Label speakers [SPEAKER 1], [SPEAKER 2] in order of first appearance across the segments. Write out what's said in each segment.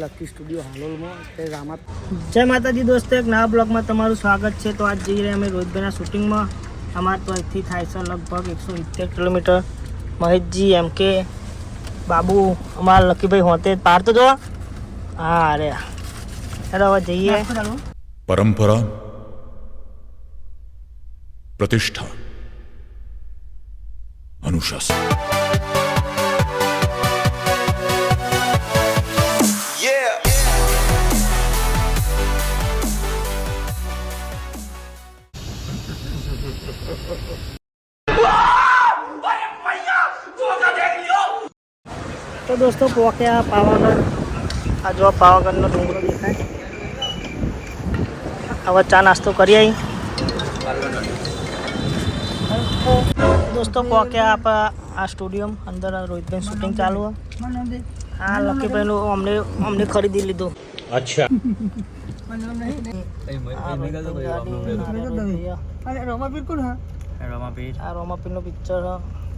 [SPEAKER 1] Lucky studio હાલોલમાં તે
[SPEAKER 2] જય માતાજી દોસ્તો એક નવા બ્લોગમાં તમારું સ્વાગત છે. તો આજ જઈ રહ્યા અમે રોહિતભાઈના શૂટિંગમાં. અમારા તો અહીંથી થાય છે લગભગ એકસો ઇત્તેર કિલોમીટર. મહેશજી એમ કે બાબુ અમારા લકીભાઈ હોતે પાર તો જો હા અરે અરે હવે જઈએ.
[SPEAKER 3] પરંપરા પ્રતિષ્ઠા અનુશાસન.
[SPEAKER 2] તો દોસ્તો પોક્યા પાવાગઢ, આ જો પાવાગઢનો ડુંગરો દેખાય. હવે ચા નાસ્તો કરી આવી દોસ્તો પોક્યા આપણા આ સ્ટુડિયમ અંદર રોહિતભાઈ શૂટિંગ ચાલુ હા લકીભાઈનું અમને અમને ખરીદી લીધું. અચ્છા.
[SPEAKER 1] અરે રમાપીર કોણ હા
[SPEAKER 2] આ રોમાપીરનું પિક્ચર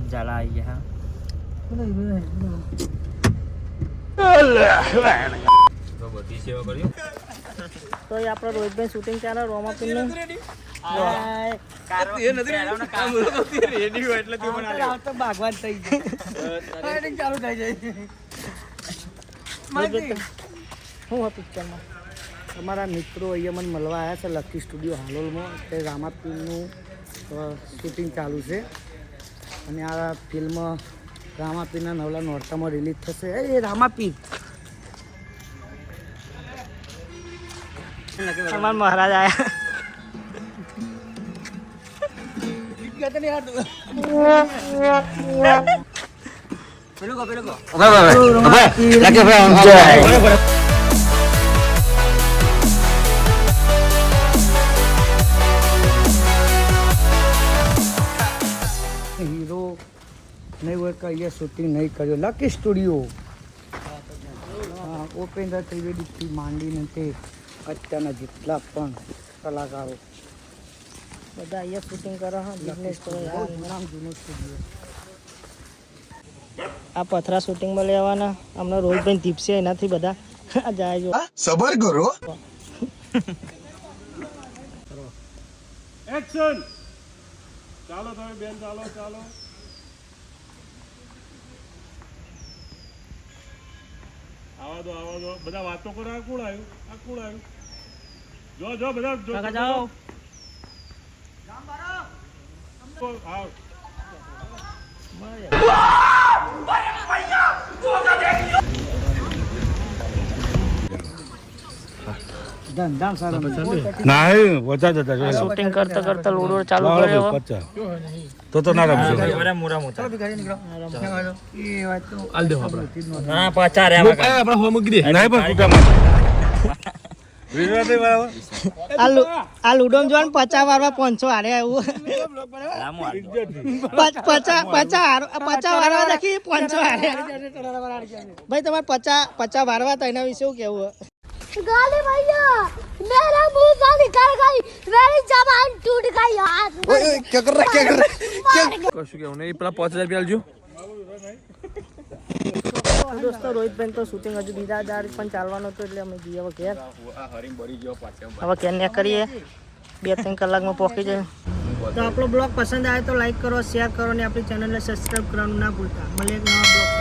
[SPEAKER 1] ઝાલા આવી ગયા
[SPEAKER 2] તો એ આપણે રોહિતભાઈ શૂટિંગ ચાલે રોમાપીરનું
[SPEAKER 1] ભાગવાન થઈ જાય ચાલુ થઈ જાય
[SPEAKER 2] શું હોય પિક્ચરમાં
[SPEAKER 1] અમારા મિત્રો અહીંયા મને મળવા આવ્યા છે લકી સ્ટુડિયો હાલોલમાં. તે રામાપીરનું શૂટિંગ ચાલુ છે. અને આ ફિલ્મ રામાપીરના નવલા નોરતામાં રિલીઝ થશે. એ રામાપીર
[SPEAKER 2] અમારા મહારાજ આયા.
[SPEAKER 1] હીરો નહીં હોય કે અહીંયા શૂટિંગ નહીં કર્યો. લકી સ્ટુડિયો હા ઉપેન્દ્ર ત્રિવેદીથી માંડીને તે અત્યારના જેટલા પણ કલાકારો.
[SPEAKER 2] બધા અહીંયા શૂટિંગ કરે
[SPEAKER 1] હા
[SPEAKER 2] આ પથરા શૂટિંગમાં લેવાના. અમને રોહિતભાઈ દીપશે એનાથી બધા. જાય જો.
[SPEAKER 3] સબર કરો.
[SPEAKER 4] એક્શન ચાલો તમે બેન ચાલો ચાલો. આવા દો આવા દો બધા વાતો કરો આ કુળ આવ્યું? આ કુળ આવ્યું? જો જો બધા જો
[SPEAKER 2] જાઓ.
[SPEAKER 4] આવ
[SPEAKER 1] ધંધા સારા
[SPEAKER 4] નહીં. જતા
[SPEAKER 2] શૂટિંગ કરતા કરતા લોડો ચાલુ. કર્યો
[SPEAKER 4] તો તો ના રમશો.
[SPEAKER 1] એ વાત તો
[SPEAKER 2] પચાસ વારવા પાંચસો હારે એવું પચ- પચા પચા વારવા પાંચસો હારે. ભાઈ તમારે પચાસ પચાસ વારવા તો એના વિશે શું કેવું
[SPEAKER 5] गाली भैया मेरा मुंह से निकल गई मेरी जबान टूट गई यार
[SPEAKER 6] કશું કેવું નહીં પેલા પાંચ હજાર રૂપિયા આલજો
[SPEAKER 2] દોસ્તો રોહિતભાઈ તો શૂટિંગ હજુ બીજા દાડ પણ ચાલવાનો હતો એટલે અમે જઈએ હવે ઘેર હવે ઘેર ને કરીએ બે ત્રણ કલાકમાં પહોંચી જાય તો આપણો બ્લોગ પસંદ આવે તો લાઈક કરો શેર કરો અને આપણી ચેનલને સબસ્ક્રાઈબ કરવાનું ના ભૂલતા મળીએ એક નવા બ્લોગ